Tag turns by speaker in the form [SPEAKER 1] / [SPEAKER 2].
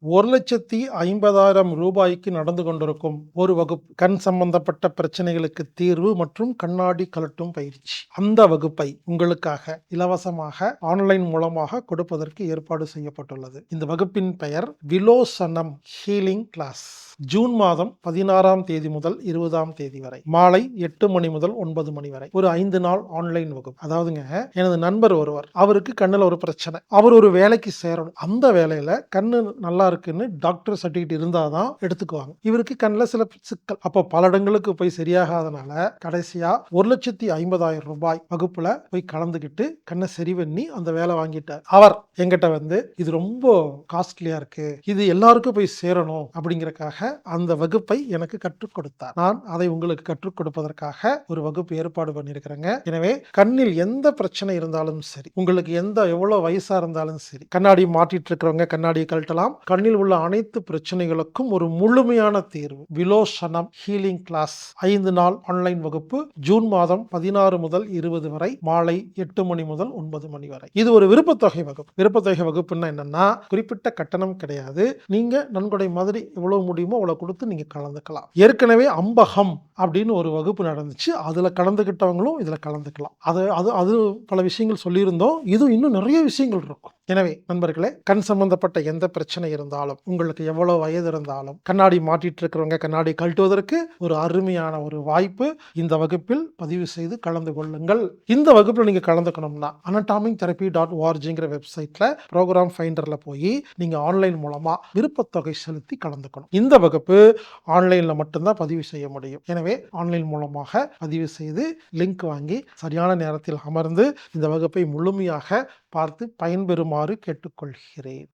[SPEAKER 1] ஒரு லட்சத்தி ஐம்பதாயிரம் ரூபாய்க்கு நடந்து கொண்டிருக்கும் ஒரு வகுப்பு. கண் சம்பந்தப்பட்ட பிரச்சனைகளுக்கு தீர்வு மற்றும் கண்ணாடி கலட்டும் பயிற்சி. அந்த வகுப்பை உங்களுக்காக இலவசமாக ஆன்லைன் மூலமாக கொடுப்பதற்கு ஏற்பாடு செய்யப்பட்டுள்ளது. இந்த வகுப்பின் பெயர் விலோசனம் ஹீலிங் கிளாஸ். ஜூன் மாதம் பதினாறாம் தேதி முதல் இருபதாம் தேதி வரை. மாலை எட்டு மணி முதல் ஒன்பது மணி வரை. ஒரு ஐந்து நாள் ஆன்லைன் வகுப்பு. அதாவதுங்க எனது நண்பர் ஒருவர். அவருக்கு கண்ணில் ஒரு பிரச்சனை. அவர் ஒரு வேலைக்கு சேரணும். அந்த வேலையில கண்ணு நல்லா இருக்குன்னு டாக்டர் சர்டிஃபிகேட் இருந்தாதான் எடுத்துக்குவாங்க. இவருக்கு கண்ணில் சில சிக்கல். அப்போ பல இடங்களுக்கு போய் சரியாகாதனால கடைசியாக ஒரு லட்சத்தி ஐம்பதாயிரம் ரூபாய் வகுப்பில் போய் கலந்துக்கிட்டு கண்ணை சரி பண்ணி அந்த வேலை வாங்கிட்டார். அவர் எங்கிட்ட வந்து இது ரொம்ப காஸ்ட்லியாக இருக்குது இது எல்லாருக்கும் போய் சேரணும். அப்படிங்கிறக்காக அந்த வகுப்பை எனக்கு கற்றுக் கொடுத்தார். நான் அதை உங்களுக்கு கற்றுக் கொடுப்பதற்காக ஒரு வகுப்பு ஏற்பாடு பண்ணியிருக்கிறேங்க. எனவே கண்ணில் எந்த பிரச்சனை இருந்தாலும் சரி உங்களுக்கு எந்த எவ்வளோ வயசாக இருந்தாலும் சரி கண்ணாடி மாட்டிட்டு இருக்கிறவங்க கண்ணாடியை கழட்டலாம் கண்ணில் உள்ள அனைத்து பிரச்சனைகளுக்கும் ஒரு முழுமையான தீர்வு. விலோசனம் ஹீலிங் கிளாஸ் ஐந்து நாள் ஆன்லைன் வகுப்பு ஜூன் மாதம் பதினாறு முதல் இருபது வரை மாலை எட்டு மணி முதல் ஒன்பது மணி வரை. இது ஒரு விருப்பத்தொகை வகுப்பு. விருப்பத்தொகை வகுப்புன்னா என்னன்னா குறிப்பிட்ட கட்டணம் கிடையாது. நீங்க நன்கொடை மாதிரி எவ்வளவு முடியுமோ அவ்வளவு கொடுத்து நீங்க கலந்துக்கலாம். ஏற்கனவே அம்பகம் அப்படின்னு ஒரு வகுப்பு நடந்துச்சு. அதுல கலந்துக்கிட்டவங்களும் இதுல கலந்துக்கலாம். அது அது அது பல விஷயங்கள் சொல்லியிருந்தோம். இது இன்னும் நிறைய விஷயங்கள் இருக்கும். எனவே நண்பர்களே கண் சம்பந்தப்பட்ட எந்த பிரச்சனை இருந்தாலும் உங்களுக்கு எவ்வளோ வயது இருந்தாலும் கண்ணாடி மாட்டிட்டு இருக்கிறவங்க கண்ணாடி கழட்டுவதற்கு ஒரு அருமையான ஒரு வாய்ப்பு இந்த வகுப்பில் பதிவு செய்து கலந்து கொள்ளுங்கள். இந்த வகுப்பில் நீங்கள் கலந்துக்கணும்னா அனடாமிக் தெரப்பி டாட் ஓஆர்ஜிங்கிற வெப்சைட்ல ப்ரோக்ராம் ஃபைண்டரில் போய் நீங்கள் ஆன்லைன் மூலமாக விருப்பத்தொகை செலுத்தி கலந்துக்கணும். இந்த வகுப்பு ஆன்லைனில் மட்டும்தான் பதிவு செய்ய முடியும். எனவே ஆன்லைன் மூலமாக பதிவு செய்து லிங்க் வாங்கி சரியான நேரத்தில் அமர்ந்து இந்த வகுப்பை முழுமையாக பார்த்து பயன்பெறுமாறு கேட்டுக்கொள்கிறேன்.